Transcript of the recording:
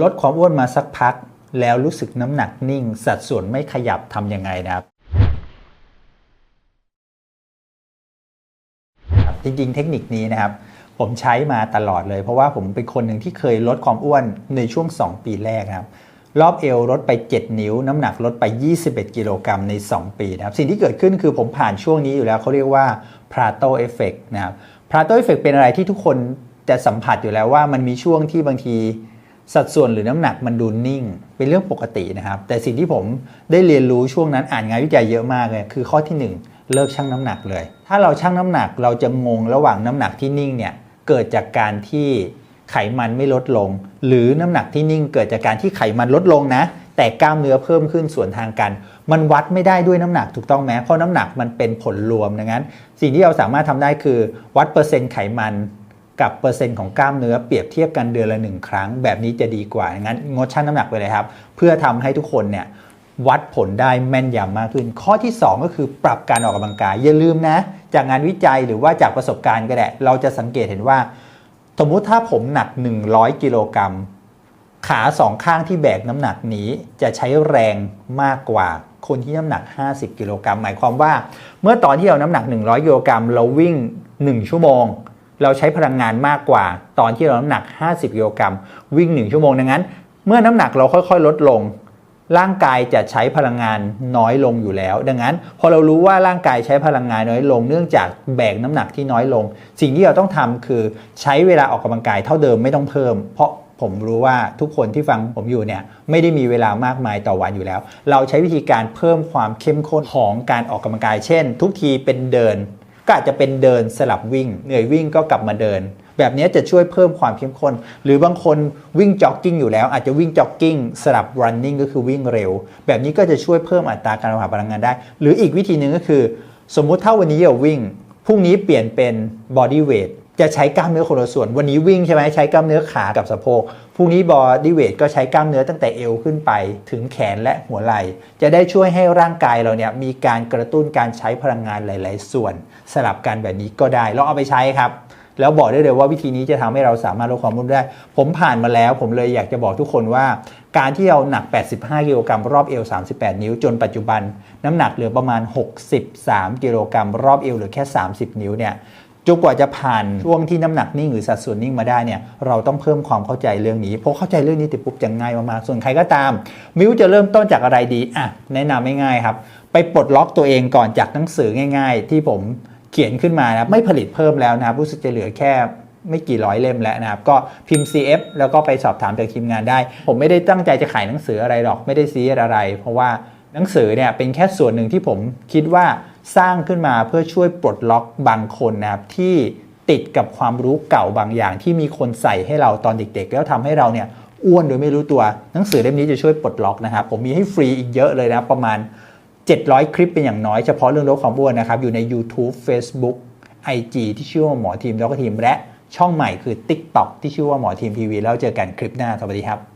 ลดความอ้วนมาสักพัก แล้วรู้สึกน้ำหนักนิ่ง สัดส่วนไม่ขยับทำยังไงนะครับ จริงๆ เทคนิคนี้นะครับ ผมใช้มาตลอดเลย เพราะว่าผมเป็นคนหนึ่งที่เคยลดความอ้วนในช่วง 2 ปีแรกนะครับ รอบเอวลดไป 7 นิ้ว น้ำหนักลดไป 21 กิโลกรัมใน 2 ปีนะครับ สิ่งที่เกิดขึ้นคือผมผ่านช่วงนี้อยู่แล้วเขาเรียกว่า Plato Effect นะครับ Plato Effect เป็นอะไรที่ทุกคนจะสัมผัสอยู่แล้วว่ามันมีช่วงที่บางที สัดส่วนหรือน้ำหนักมันดูนิ่ง เป็นเรื่องปกตินะครับ แต่สิ่งที่ผมได้เรียนรู้ช่วงนั้นอ่านงานวิจัยเยอะมากเลยคือข้อที่ 1 เลิกชั่งน้ำหนักเลย ถ้าเราชั่งน้ำหนักเราจะงงระหว่างน้ำหนักที่นิ่งเนี่ยเกิดจากการที่ไขมันไม่ลดลง หรือน้ำหนักที่นิ่ง เกิดจากการที่ไขมันลดลงนะ แต่กล้ามเนื้อเพิ่มขึ้นส่วนทางกัน มันวัดไม่ได้ด้วยน้ำหนักถูกต้องไหมเพราะน้ำหนักมันเป็นผลรวมดังนั้น สิ่งที่เราสามารถทำได้คือ วัดเปอร์เซ็นต์ไขมัน กับเปอร์เซ็นต์ของกล้ามเนื้อเปรียบเทียบกันเดือนละหนึ่งครั้ง แบบนี้จะดีกว่า งั้นงดชั่งน้ำหนักไปเลยครับ เพื่อทำให้ทุกคนเนี่ยวัดผลได้แม่นยำมากขึ้น ข้อที่ 2 ก็คือปรับการออกกำลังกาย อย่าลืมนะ จากงานวิจัยหรือว่าจากประสบการณ์ก็ได้ เราจะสังเกตเห็นว่า สมมุติถ้าผมหนัก 100 กิโลกรัม ขาสองข้างที่แบกน้ำหนักนี้จะใช้แรงมากกว่าคนที่น้ำหนัก 50 กิโลกรัม หมายความว่า เมื่อตอนที่เราน้ำหนัก 100 กิโลกรัมเราวิ่ง 1 ชั่วโมง เราใช้พลังงานมากกว่า ตอนที่เราน้ำหนัก 50กิโลกรัมวิ่ง 1 ชั่วโมงดังนั้น เมื่อน้ำหนักเราค่อยๆ ลดลง ร่างกายจะใช้พลังงานน้อยลงอยู่แล้ว ดังนั้น พอเรารู้ว่าร่างกายใช้พลังงานน้อยลง เนื่องจากแบกน้ำหนักที่น้อยลง สิ่งที่เราต้องทำคือใช้เวลาออกกำลังกายเท่าเดิมไม่ต้องเพิ่ม เพราะผมรู้ว่าทุกคนที่ฟังผมอยู่เนี่ยไม่ได้มีเวลามากมายต่อวันอยู่แล้ว เราใช้วิธีการเพิ่มความเข้มข้นของการออกกำลังกาย เช่น ทุกทีเป็นเดิน ก็อาจจะเป็นเดินสลับวิ่ง เหนื่อยวิ่งก็กลับมาเดิน แบบนี้จะช่วยเพิ่มความเข้มข้น หรือบางคนวิ่งจ็อกกิ้งอยู่แล้ว อาจจะวิ่งจ็อกกิ้งสลับ running ก็คือวิ่งเร็ว แบบนี้ก็จะช่วยเพิ่มอัตราการเผาพลังงานได้ หรืออีกวิธีหนึ่งก็คือ สมมุติถ้าวันนี้เราวิ่งพรุ่งนี้เปลี่ยนเป็น body weight จะใช้กล้ามเนื้อคนละส่วน วันนี้วิ่งใช่ไหมใช้กล้ามเนื้อขากับสะโพกพรุ่งนี้ body weight ก็ใช้กล้ามเนื้อตั้งแต่เอวขึ้นไป ถึงแขนและหัวไหล่ จะได้ช่วยให้ร่างกายเราเนี่ยมีการกระตุ้นการใช้พลังงานหลาย ๆ ส่วน สลับกันแบบนี้ก็ได้ลองเอาไปใช้ครับ แล้วบอกได้เลยว่าวิธีนี้จะทำให้เราสามารถลดความอ้วนได้ ผมผ่านมาแล้ว ผมเลยอยากจะบอกทุกคนว่า การที่เราหนัก 85 กิโลกรัมรอบเอว 38 นิ้ว จนปัจจุบัน น้ำหนักเหลือประมาณ 63 กิโลกรัมรอบเอวเหลือแค่ 30 นิ้วเนี่ย จนกว่าจะผ่านช่วงที่น้ำหนักนิ่งหรือสัดส่วนนิ่งมาได้เนี่ยเราต้องเพิ่มความเข้าใจเรื่องนี้เพราะเข้าใจเรื่องนี้ติดปุ๊บจะง่ายมากๆส่วนใครก็ตาม มิวจะเริ่มต้นจากอะไรดีอะแนะนำไม่ง่ายครับ ไปปลดล็อกตัวเองก่อนจากหนังสือง่าย ๆ ที่ผมเขียนขึ้นมานะไม่ผลิตเพิ่มแล้วนะครับรู้สึกจะเหลือแค่ไม่กี่ร้อยเล่มแล้วนะครับ ก็พิมพ์ CF แล้วก็ไปสอบถามจากทีมงานได้ ผมไม่ได้ตั้งใจจะขายหนังสืออะไรหรอกไม่ได้ซีเรียสอะไร เพราะว่า หนังสือเนี่ยเป็นแค่ส่วนหนึ่งที่ผมคิดว่าสร้างขึ้นมาเพื่อช่วยปลดล็อกบางคนนะครับที่ติดกับความรู้เก่าบางอย่าง ที่มีคนใส่ให้เราตอนเด็ก ๆ แล้วทำให้เราเนี่ยอ้วนโดยไม่รู้ตัวหนังสือเล่มนี้จะช่วยปลดล็อกนะครับผมมีให้ฟรีอีกเยอะเลยนะประมาณ 700 คลิปเป็นอย่างน้อยเฉพาะเรื่องลดความอ้วนนะครับอยู่ใน YouTube Facebook IG ที่ชื่อว่าหมอทีมแล้วก็ทีมและช่องใหม่คือ TikTok ที่ชื่อว่าหมอทีมทีวีแล้วเจอกันคลิปหน้าสวัสดีครับ